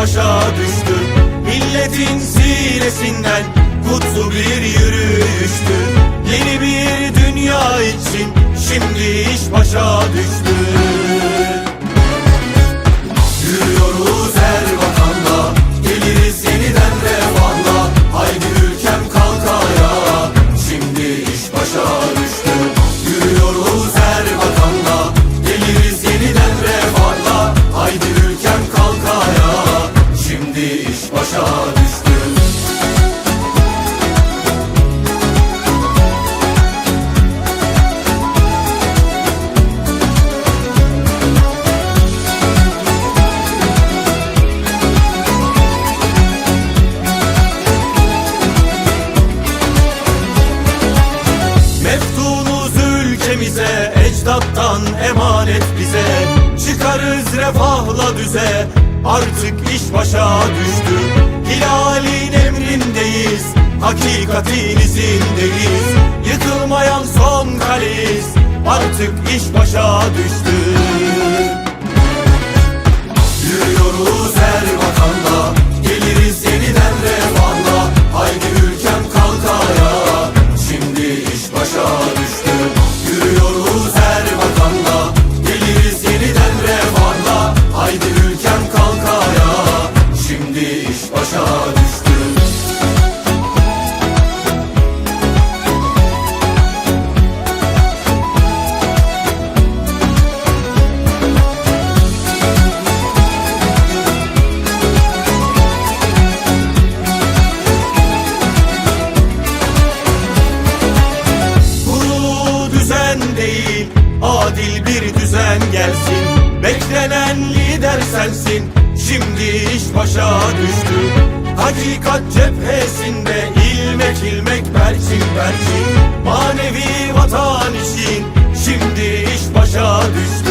başa düştü. Milletin ziresinden kutlu bir yürüyüştü. Yeni bir dünya için şimdi iş başa düştü. Başa düştü Meftunuz ülkemize Ecdattan emanet bize. Çıkarız refahla düze Artık iş başa düştü. Hilalin emrindeyiz. Hakikatin izindeyiz. Yıkılmayan son kaleyiz. Artık iş başa düştü. Yürüyoruz Erbakan'la Geliriz yeniden refahla. Haydi ülkem kalk ayağa. Şimdi iş başa düştü Düzen değil Adil bir düzen gelsin. Beklenen lider sensin Şimdi iş başa düştü. Hakikat cephesinde ilmek ilmek perçin perçin. Manevi vatan için Şimdi iş başa düştü